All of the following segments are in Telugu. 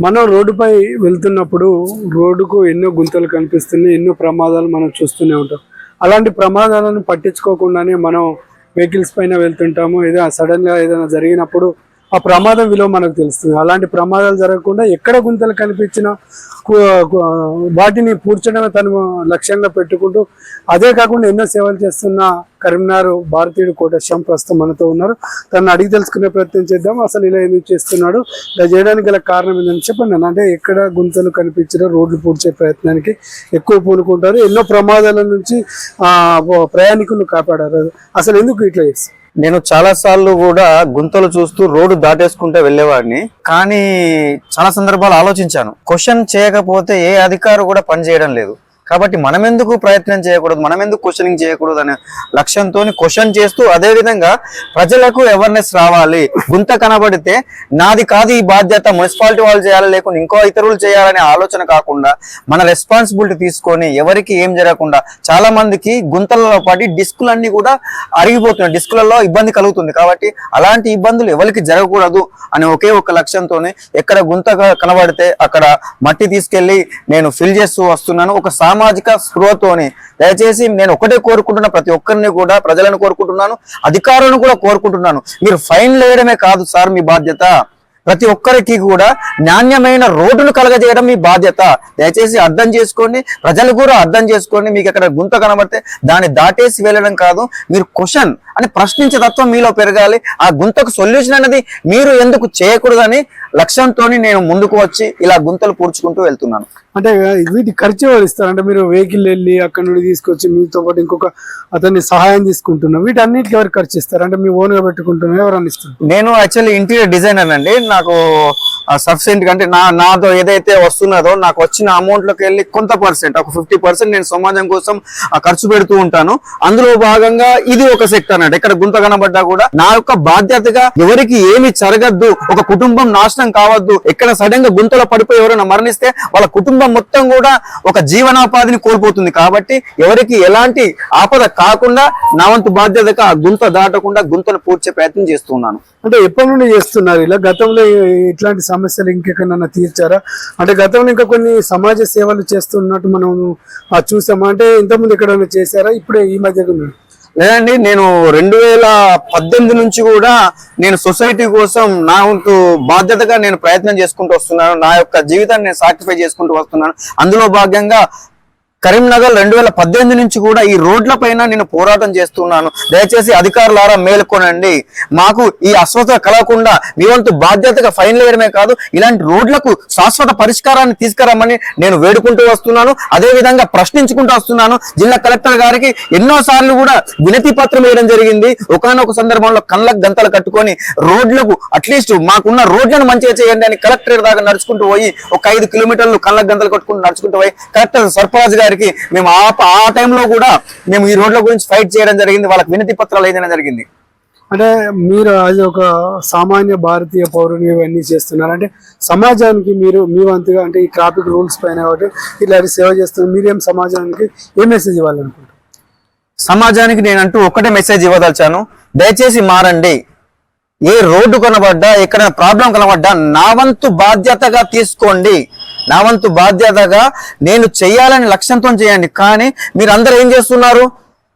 మనం రోడ్డుపై వెళ్తున్నప్పుడు రోడ్డుకు ఎన్నో గుంతలు కనిపిస్తున్నాయి ఎన్నో ప్రమాదాలు మనం చూస్తూనే ఉంటాం. అలాంటి ప్రమాదాలను పట్టించుకోకుండానే మనం వెహికల్స్ పైన వెళ్తుంటాము. ఏదైనా సడన్గా ఏదైనా జరిగినప్పుడు ఆ ప్రమాదం విలువ మనకు తెలుస్తుంది. అలాంటి ప్రమాదాలు జరగకుండా ఎక్కడ గుంతలు కనిపించినా వాటిని పూడ్చడమే తను లక్ష్యంగా పెట్టుకుంటూ అదే కాకుండా ఎన్నో సేవలు చేస్తున్న కరీంనగర్ భారతీయుడు కోటశ్యాం ప్రస్తుతం మనతో ఉన్నారు. తను అడిగి తెలుసుకునే ప్రయత్నం చేద్దాం. అసలు ఇలా ఎందుకు చేస్తున్నాడు? ఇలా చేయడానికి గల కారణం ఏంటని చెప్పండి అంటే ఎక్కడ గుంతలు కనిపించినా రోడ్లు పూడ్చే ప్రయత్నానికి ఎక్కువ పూనుకుంటారు. ఎన్నో ప్రమాదాల నుంచి ప్రయాణికులు ప్రయాణికులను కాపాడారు. అసలు ఎందుకు ఇట్లా చేస్తారు? నేను చాలా సార్లు కూడా గుంతలు చూస్తూ రోడ్డు దాటేసుకుంటే వెళ్ళేవాడిని. కానీ చాలా సందర్భాలు ఆలోచించాను. క్వశ్చన్ చేయకపోతే ఏ అధికారు కూడా పని చేయడం లేదు. కాబట్టి మనం ఎందుకు ప్రయత్నం చేయకూడదు మనం ఎందుకు క్వశ్చనింగ్ చేయకూడదు అనే లక్ష్యంతో క్వశ్చన్ చేస్తూ అదే విధంగా ప్రజలకు అవేర్నెస్ రావాలి. గుంత కనబడితే నాది కాదు ఈ బాధ్యత మున్సిపాలిటీ వాళ్ళు చేయాలి లేకుండా ఇంకో ఇతరులు చేయాలనే ఆలోచన కాకుండా మన రెస్పాన్సిబిలిటీ తీసుకొని ఎవరికి ఏం జరగకుండా చాలా మందికి గుంతలలో పడి డిస్కులన్నీ కూడా అరిగిపోతున్నాయి. డిస్కులలో ఇబ్బంది కలుగుతుంది కాబట్టి అలాంటి ఇబ్బందులు ఎవరికి జరగకూడదు అనే ఒకే ఒక లక్ష్యంతోనే ఎక్కడ గుంత కనబడితే అక్కడ మట్టి తీసుకెళ్ళి నేను ఫిల్ చేస్తూ వస్తున్నాను. ఒక సామాజిక స్పృహతోనే. దయచేసి నేను ఒకటే కోరుకుంటున్నా ప్రతి ఒక్కరిని కూడా ప్రజలను కోరుకుంటున్నాను అధికారులను కూడా కోరుకుంటున్నాను. మీరు ఫైన్ వేయడమే కాదు సార్ మీ బాధ్యత. ప్రతి ఒక్కరికి కూడా నాణ్యమైన రోడ్డును కలగజేయడం మీ బాధ్యత. దయచేసి అర్థం చేసుకోండి ప్రజలు కూడా అర్థం చేసుకోండి. మీకు ఎక్కడ గుంత కనబడితే దాన్ని దాటేసి వెళ్ళడం కాదు. మీరు క్వశ్చన్ అని ప్రశ్నించే తత్వం మీలో పెరగాలి. ఆ గుంతకు సొల్యూషన్ అనేది మీరు ఎందుకు చేయకూడదని లక్ష్యంతో నేను ముందుకు వచ్చి ఇలా గుంతలు పూడ్చుకుంటూ వెళ్తున్నాను. అంటే వీటి ఖర్చు ఎవరు ఇస్తారు? అంటే మీరు వెహికల్ వెళ్ళి అక్కడ నుండి తీసుకొచ్చి మీతో పాటు ఇంకొక అతన్ని సహాయం తీసుకుంటున్నారు వీటన్నిటికి ఎవరు ఖర్చు ఇస్తారు? అంటే మీ ఓన్గా పెట్టుకుంటున్నారు ఎవరన్నా ఇస్తారు నేను యాక్చువల్లీ ఇంటీరియర్ డిజైనర్ అండి. నాకు సఫిషియెంట్ అంటే నా నాతో ఏదైతే వస్తున్నదో నాకు వచ్చిన అమౌంట్లోకి వెళ్ళి కొంత పర్సెంట్ ఒక ఫిఫ్టీ పర్సెంట్ నేను సమాజం కోసం ఖర్చు పెడుతూ ఉంటాను. అందులో భాగంగా ఇది ఒక సెక్టర్ అన్నట్టు ఎక్కడ గుంత కనబడ్డా కూడా నా యొక్క బాధ్యతగా ఎవరికి ఏమి జరగద్దు ఒక కుటుంబం నాశనం కావద్దు ఎక్కడ సడన్గా గుంతలో పడిపోయి ఎవరైనా మరణిస్తే వాళ్ళ కుటుంబం మొత్తం కూడా ఒక జీవనోపాధిని కోల్పోతుంది. కాబట్టి ఎవరికి ఎలాంటి ఆపద కాకుండా నా వంతు బాధ్యతగా గుంత దాటకుండా గుంతను పూడ్చే ప్రయత్నం చేస్తున్నాను అంటే ఎప్పటి నుండి చేస్తున్నారు ఇలా? గతంలో ఇట్లాంటి సమస్యలు ఇంకెక్కడన్నా తీర్చారా? అంటే గతంలో ఇంకా కొన్ని సమాజ సేవలు చేస్తున్నట్టు మనం చూసామా? అంటే ఇంతకుముందు ఎక్కడైనా చేశారా? ఇప్పుడే ఈ మధ్య లేదండి నేను రెండు వేల పద్దెనిమిది నుంచి కూడా నేను సొసైటీ కోసం నా వంతు బాధ్యతగా నేను ప్రయత్నం చేసుకుంటూ వస్తున్నాను. నా యొక్క జీవితాన్ని నేను సాక్రిఫై చేసుకుంటూ వస్తున్నాను. అందులో భాగంగా కరీంనగర్ రెండు వేల పద్దెనిమిది నుంచి కూడా ఈ రోడ్ల పైన నేను పోరాటం చేస్తున్నాను. దయచేసి అధికారులారా మేల్కొనండి. మాకు ఈ అస్వస్థత కలగకుండా మీ వంతు బాధ్యతగా ఫైన్లు వేయడమే కాదు ఇలాంటి రోడ్లకు శాశ్వత పరిష్కారాన్ని తీసుకురమ్మని నేను వేడుకుంటూ వస్తున్నాను. అదే విధంగా ప్రశ్నించుకుంటూ వస్తున్నాను. జిల్లా కలెక్టర్ గారికి ఎన్నో సార్లు కూడా వినతి పత్రం వేయడం జరిగింది. ఒకనొక సందర్భంలో కళ్ళకు గంతలు కట్టుకొని రోడ్లకు అట్లీస్ట్ మాకున్న రోడ్లను మంచిగా చేయండి అని కలెక్టర్ దాకా నడుచుకుంటూ పోయి ఒక ఐదు కిలోమీటర్లు కళ్ళకు గంతలు కట్టుకుంటూ నడుచుకుంటూ పోయి కలెక్టర్ సర్ఫరాజ్ గారికి మేము ఆ ఆ టైంలో కూడా మేము ఈ రోడ్ల గురించి ఫైట్ చేయడం జరిగింది. వాళ్ళకి వినతి పత్రాలు వేయడం జరిగింది. అంటే మీరు అది ఒక సామాన్య భారతీయ పౌరుని ఇవన్నీ చేస్తున్నారు. అంటే సమాజానికి మీరు మీ వంతుగా అంటే ఈ ట్రాఫిక్ రూల్స్ పైన ఒకటి ఇలాంటి సేవ చేస్తున్నారు మీరేం సమాజానికి ఏ మెసేజ్ ఇవ్వాలనుకుంటారు సమాజానికి నేనంటూ ఒకటే మెసేజ్ ఇవ్వదలిచాను. దయచేసి మారండి. ఏ రోడ్డు కనబడ్డా ఎక్కడ ప్రాబ్లం కనబడ్డా నా వంతు బాధ్యతగా తీసుకోండి. నా వంతు బాధ్యతగా నేను చెయ్యాలని లక్ష్యంతో చేయండి. కానీ మీరు ఏం చేస్తున్నారు?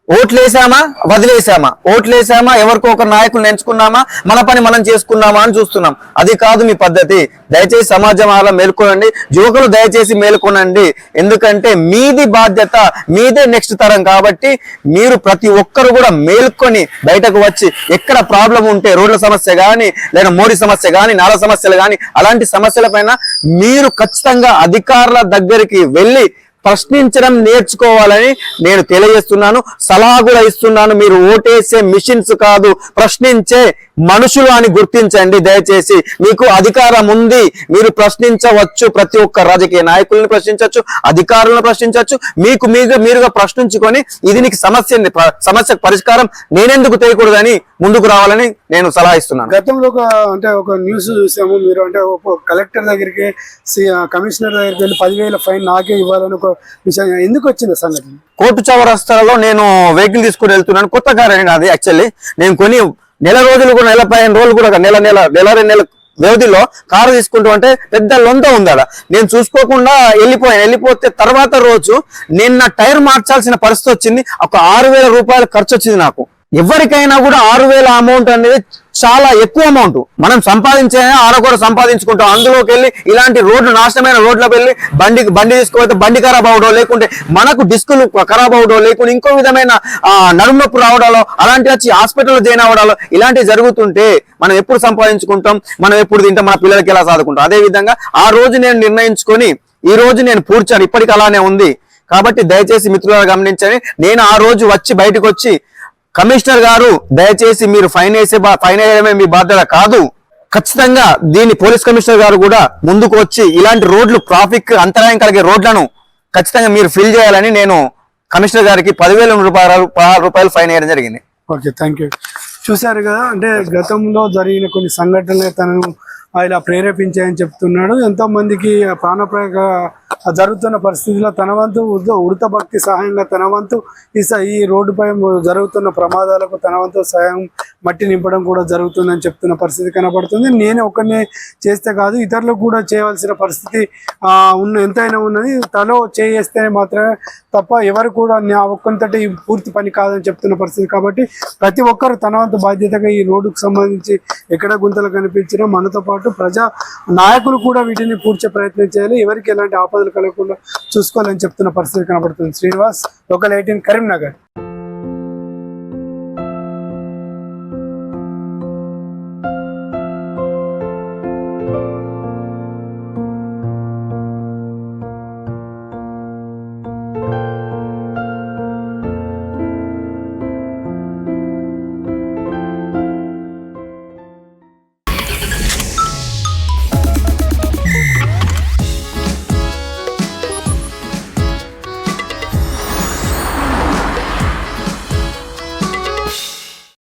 ఓట్లేసామా? వదిలేసామా? ఓట్లేసామా? ఎవరికో ఒక నాయకులను ఎంచుకున్నామా? మన పని మనం చేసుకున్నామా అని చూస్తున్నాం. అది కాదు మీ పద్ధతి. దయచేసి సమాజం అలా మేల్కొనండి. యువకులు దయచేసి మేల్కొనండి. ఎందుకంటే మీది బాధ్యత మీదే నెక్స్ట్ తరం కాబట్టి మీరు ప్రతి ఒక్కరు కూడా మేల్కొని బయటకు వచ్చి ఎక్కడ ప్రాబ్లం ఉంటే రోడ్ల సమస్య కానీ లేదా మోడీ సమస్య కానీ నాల సమస్యలు కానీ అలాంటి సమస్యల పైన మీరు ఖచ్చితంగా అధికారుల దగ్గరికి వెళ్ళి ప్రశ్నించడం నేర్చుకోవాలని నేను తెలియజేస్తున్నాను. సలహా కూడా ఇస్తున్నాను. మీరు ఓటేసే మిషన్స్ కాదు. ప్రశ్నించే మనుషులు అని గుర్తించండి. దయచేసి మీకు అధికారం ఉంది. మీరు ప్రశ్నించవచ్చు. ప్రతి ఒక్క రాజకీయ నాయకులను ప్రశ్నించవచ్చు. అధికారులను ప్రశ్నించవచ్చు. మీకు మీరు మీరుగా ప్రశ్నించుకొని ఇది నీకు సమస్య సమస్యకు పరిష్కారం. నేనెందుకు చేయకూడదని ముందుకు రావాలని నేను సలహా ఇస్తున్నాను. గతంలో ఒక అంటే ఒక న్యూస్ చూసాము. మీరు అంటే ఒక కలెక్టర్ దగ్గరికి సి- కమిషనర్ దగ్గరికి వెళ్ళి పదివేల ఫైన్ నాకే ఇవ్వాలని ఒక ఎందుకు వచ్చింది సంఘటన? కోర్టు చౌరస్తాలో నేను వెహికల్ తీసుకుని వెళ్తున్నాను. కొత్త కార్ అండి అది యాక్చువల్లీ. నేను కొని నెల రోజులు కూడా నెల పదిహేను రోజులు కూడా నెల నెల నెల రెండు నెల వ్యవధిలో కారు తీసుకుంటూ అంటే పెద్ద లొంత ఉంది నేను చూసుకోకుండా వెళ్ళిపోయాను. వెళ్ళిపోతే తర్వాత రోజు నేను నా టైర్ మార్చాల్సిన పరిస్థితి వచ్చింది. ఒక ఆరు వేల రూపాయలు ఖర్చు వచ్చింది నాకు. ఎవరికైనా కూడా ఆరు వేల అమౌంట్ అనేది చాలా ఎక్కువ అమౌంట్ మనం సంపాదించే ఆరో కూడా సంపాదించుకుంటాం. అందులోకి వెళ్ళి ఇలాంటి రోడ్లు నాశనమైన రోడ్లకు వెళ్ళి బండి బండి తీసుకుపోతే బండి ఖరాబ్ అవడం లేకుంటే మనకు డిస్కులు ఖరాబ్ అవడం లేకుంటే ఇంకో విధమైన ఆ, నడుము నొప్పి రావడాలో అలాంటి వచ్చి హాస్పిటల్లో జాయిన్ అవ్వడాలో ఇలాంటివి జరుగుతుంటే మనం ఎప్పుడు సంపాదించుకుంటాం? మనం ఎప్పుడు తింటాం? మన పిల్లలకి ఎలా సాదుకుంటాం? అదే విధంగా ఆ రోజు నేను నిర్ణయించుకొని ఈ రోజు నేను పూడ్చాను. ఇప్పటికి అలానే ఉంది. కాబట్టి దయచేసి మిత్రులు గమనించండి. నేను ఆ రోజు వచ్చి బయటకు వచ్చి కమిషనర్ గారు దయచేసి మీరు ఫైన్ వేసే ఫైన్ వేయడమే మీ బాధ్యత కాదు. ఖచ్చితంగా దీన్ని పోలీస్ కమిషనర్ గారు కూడా ముందుకు వచ్చి ఇలాంటి రోడ్లు ట్రాఫిక్ అంతరాయం కలిగే రోడ్లను ఖచ్చితంగా మీరు ఫిల్ చేయాలని నేను కమిషనర్ గారికి పదివేల రూపాయలు రూపాయలు ఫైన్ వేయడం జరిగింది. ఓకే థ్యాంక్ యూ చూశారు కదా అంటే గతంలో జరిగిన కొన్ని సంఘటనలు తనను ఇలా ప్రేరేపించాయని చెప్తున్నాడు. ఎంతో మందికి ప్రాణప్రయోగ జరుగుతున్న పరిస్థితిలో తన వంతు ఉడత భక్తి సహాయంగా తన వంతు ఈ స- ఈ రోడ్డుపై జరుగుతున్న ప్రమాదాలకు తన వంతు సహాయం మట్టి నింపడం కూడా జరుగుతుందని చెప్తున్న పరిస్థితి కనబడుతుంది. నేను ఒక్కనే చేస్తే కాదు ఇతరులకు కూడా చేయవలసిన పరిస్థితి ఉన్న ఎంతైనా ఉన్నది. తలో చేస్తేనే మాత్రమే తప్ప ఎవరు కూడా నా ఒక్కంతటి పూర్తి పని కాదని చెప్తున్న పరిస్థితి. కాబట్టి ప్రతి ఒక్కరు తన వంతు బాధ్యతగా ఈ రోడ్డుకు సంబంధించి ఎక్కడ గుంతలు కనిపించినా మనతో పాటు ప్రజా నాయకులు కూడా వీటిని పూడ్చే ప్రయత్నం చేయాలి. ఎవరికి ఎలాంటి ఆపదలు కలగకుండా చూసుకోవాలని చెప్తున్న పరిస్థితి కనబడుతుంది. Srinivas local eighteen Karimnagar.